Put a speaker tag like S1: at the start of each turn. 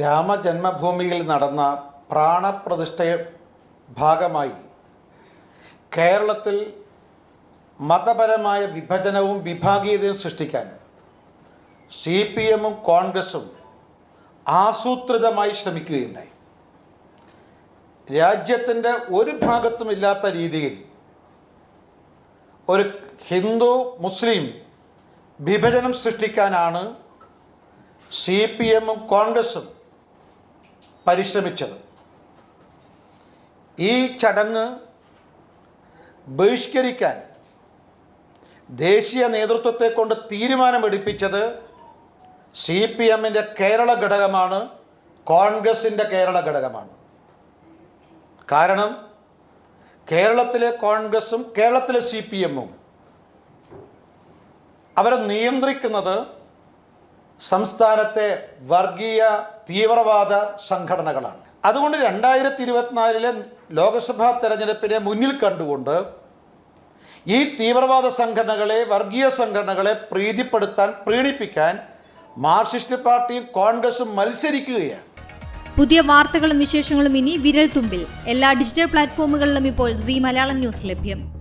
S1: രാമജന്മഭൂമിയിൽ നടന്ന പ്രാണപ്രതിഷ്ഠ ഭാഗമായി കേരളത്തിൽ മതപരമായ വിഭജനവും വിഭാഗീയതയും സൃഷ്ടിക്കാൻ സി പി എമ്മും കോൺഗ്രസും ആസൂത്രിതമായി ശ്രമിക്കുകയുണ്ടായി. രാജ്യത്തിന്റെ ഒരു ഭാഗത്തും ഇല്ലാത്ത രീതിയിൽ ഒരു ഹിന്ദു മുസ്ലിം വിഭജനം സൃഷ്ടിക്കാനാണ് സി പി എമ്മും കോൺഗ്രസും പരിശ്രമിച്ചത്. ഈ ചടങ്ങ് ബഹിഷ്കരിക്കാൻ ദേശീയ നേതൃത്വത്തെ കൊണ്ട് തീരുമാനമെടുപ്പിച്ചത് സി പി എമ്മിന്റെ കേരള ഘടകമാണ് കോൺഗ്രസിന്റെ കേരള ഘടകമാണ്. കാരണം കേരളത്തിലെ കോൺഗ്രസും കേരളത്തിലെ സി പി എമ്മും അവരെ നിയന്ത്രിക്കുന്നത് സംസ്ഥാനത്തെ വർഗീയ തീവ്രവാദ സംഘടനകളാണ്. അതുകൊണ്ട് രണ്ടായിരത്തി ഇരുപത്തിനാലിലെ ലോക്സഭാ തെരഞ്ഞെടുപ്പിനെ മുന്നിൽ കണ്ടുകൊണ്ട് ഈ തീവ്രവാദ സംഘടനകളെ വർഗീയ സംഘടനകളെ പ്രീതിപ്പെടുത്താൻ പ്രീണിപ്പിക്കാൻ മാർക്സിസ്റ്റ് പാർട്ടിയും കോൺഗ്രസും മത്സരിക്കുകയാണ്.
S2: പുതിയ വാർത്തകളും വിശേഷങ്ങളും ഇനി വിരൽ തുമ്പിൽ എല്ലാ ഡിജിറ്റൽ പ്ലാറ്റ്ഫോമുകളിലും ഇപ്പോൾ സി മലയാളം ന്യൂസ് ലഭ്യം.